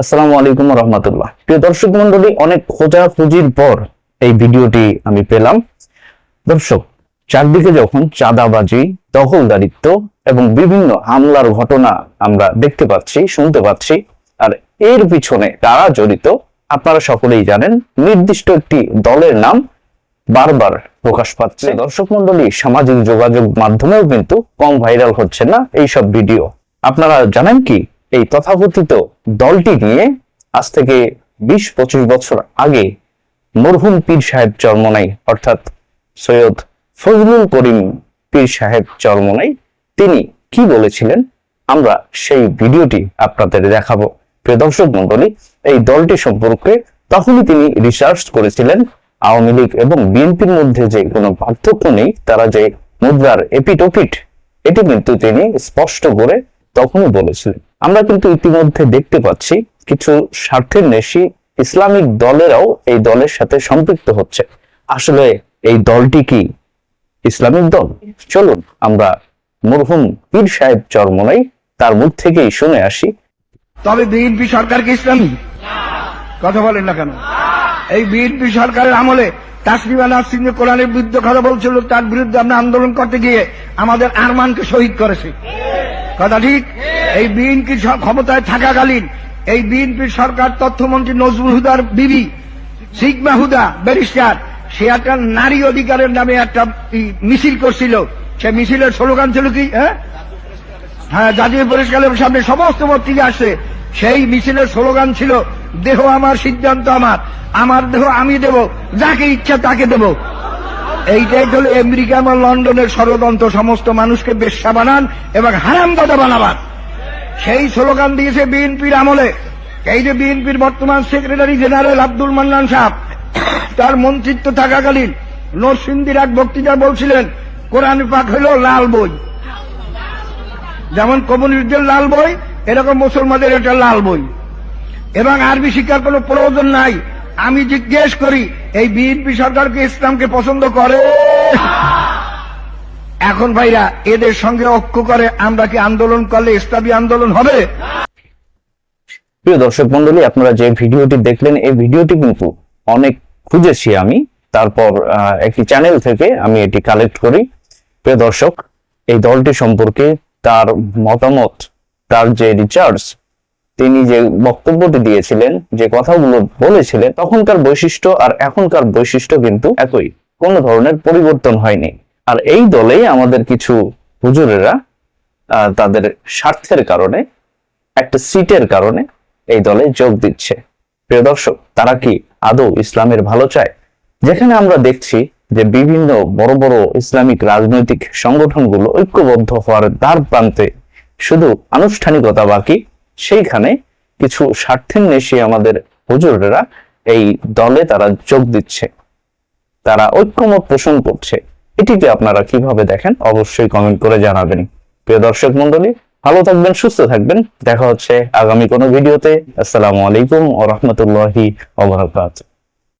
আসসালামু আলাইকুম রহমতুল্লাহ। প্রিয় দর্শক মন্ডলী অনেক খোঁজাখুঁজির পর এই ভিডিওটি আমি পেলাম। দর্শক চারদিকে যখন চাঁদাবাজি দখলদারিত্ব এবং বিভিন্ন হামলার ঘটনা আমরা দেখতে পাচ্ছি শুনতে পাচ্ছি আর এর পিছনে কারা জড়িত আপনারা সকলেই জানেন নির্দিষ্ট একটি দলের নাম বারবার প্রকাশ পাচ্ছে। দর্শক মন্ডলী সামাজিক যোগাযোগ মাধ্যমেও কিন্তু কম ভাইরাল হচ্ছে না এইসব ভিডিও। আপনারা জানেন কি? এই তথাকথিত দলটি নিয়ে আজ থেকে বিশ পঁচিশ বছর আগে মরহুম পীর সাহেব চরমনাই অর্থাৎ সৈয়দ ফজলুল করিম পীর সাহেব চরমনাই তিনি কি বলেছিলেন? আমরা সেই ভিডিওটি আপনাদের দেখাবো। প্রিয় দর্শক মন্ডলী এই দলটি সম্পর্কে তখনই তিনি রিসার্চ করেছিলেন। আওয়ামী লীগ এবং বিএনপির মধ্যে যে কোনো পার্থক্য নেই, তারা যে মুদ্রার এপিটোপিট, এটি কিন্তু তিনি স্পষ্ট করে তখনই বলেছিলেন। আমরা কিন্তু ইতিমধ্যে দেখতে পাচ্ছি কিছু স্বার্থের নেশি ইসলামিক দলেরাও এই দলের সাথে সম্পৃক্ত হচ্ছে। আসলে এই দলটি কি ইসলামিক দল? চলুন, আমরা মরহুম পীর সাহেব চরমনাই তার মুখ থেকেই শুনে আসি। তবে বিএনপি সরকার কি ইসলামী? কথা বলেন না কেন? এই বিএনপি সরকারের আমলে কোরআনের বলছিল, তার বিরুদ্ধে আমরা আন্দোলন করতে গিয়ে আমাদের আরমানকে শহীদ করেছে। কথা ঠিক? এই বিএনপি ক্ষমতায় থাকাকালীন এই বিএনপি সরকার তথ্যমন্ত্রী নজরুল হুদার বিবি, সিগমা হুদা, ব্যারিস্টার, সে একটা নারী অধিকারের নামে একটা মিছিল করছিল। সে মিছিলের স্লোগান ছিল কি হ্যাঁ? হ্যাঁ জাতীয় পুরস্কারের সামনে সমস্ত পত্রিকা আসছে। সেই মিছিলের স্লোগান ছিল, দেহ আমার সিদ্ধান্ত আমার। আমার দেহ আমি দেব। যাকে ইচ্ছা তাকে দেব। এইটাই হল আমেরিকা এবং লন্ডনের ষড়যন্ত্র। সমস্ত মানুষকে বেশ্যা বানান এবং হারাম দাদা বানাবার। সেই স্লোগান দিয়েছে বিএনপির আমলে। এই যে বিএনপির বর্তমান সেক্রেটারি জেনারেল আব্দুল মান্নান সাহেব, তার মন্ত্রিত্ব থাকাকালীন নরসিংদীর এক বক্তৃতা বলছিলেন, কোরআন পাক হল লাল বই। যেমন কমিউনিস্টদের লাল বই, এরকম মুসলমানদের এটা লাল বই। এবং আরবি শিক্ষার কোনো প্রয়োজন নাই। আমি জিজ্ঞেস করি, এই বিএনপি সরকারকে ইসলামকে পছন্দ করে? এখন ভাইরা, এদের সঙ্গে ঐক্য করে আমরা কি আন্দোলন করলে ইসলামী আন্দোলন হবে? প্রিয় দর্শক মন্ডলী আপনারা যে ভিডিওটি দেখলেন, এই ভিডিওটি কিন্তু অনেক খুঁজেছি আমি। তারপর একটি চ্যানেল থেকে আমি এটি কালেক্ট করি। প্রিয় দর্শক, এই দলটি সম্পর্কে তার মতামত, তার যে রিচার্জ তিনি যে বক্তব্যটি দিয়েছিলেন, যে কথাগুলো বলেছিলেন, তখনকার বৈশিষ্ট্য আর এখনকার বৈশিষ্ট্য কিন্তু একই। কোনো ধরনের পরিবর্তন হয়নি। আর এই দলেই আমাদের কিছু হুজুরেরা তাদের স্বার্থের কারণে, একটা সিটের কারণে এই দলে যোগ দিচ্ছে। প্রিয় দর্শক, তারা কি আদৌ ইসলামের ভালো চায়? যেখানে আমরা দেখছি যে বিভিন্ন বড় বড় ইসলামিক রাজনৈতিক সংগঠনগুলো ঐক্যবদ্ধ হওয়ার দ্বার প্রান্তে শুধু আনুষ্ঠানিকতা বাকি, সেইখানে কিছু স্বার্থের নেশে আমাদের হুজুরেরা এই দলে তারা যোগ দিচ্ছে। তারা ঐক্যমত পোষণ করছে। এটিকে আপনারা কীভাবে দেখেন, অবশ্যই কমেন্ট করে জানাবেন। প্রিয় দর্শক মন্ডলী ভালো থাকবেন, সুস্থ থাকবেন। দেখা হচ্ছে আগামী কোনো ভিডিওতে। আসসালামু আলাইকুম ও রহমতুল্লাহি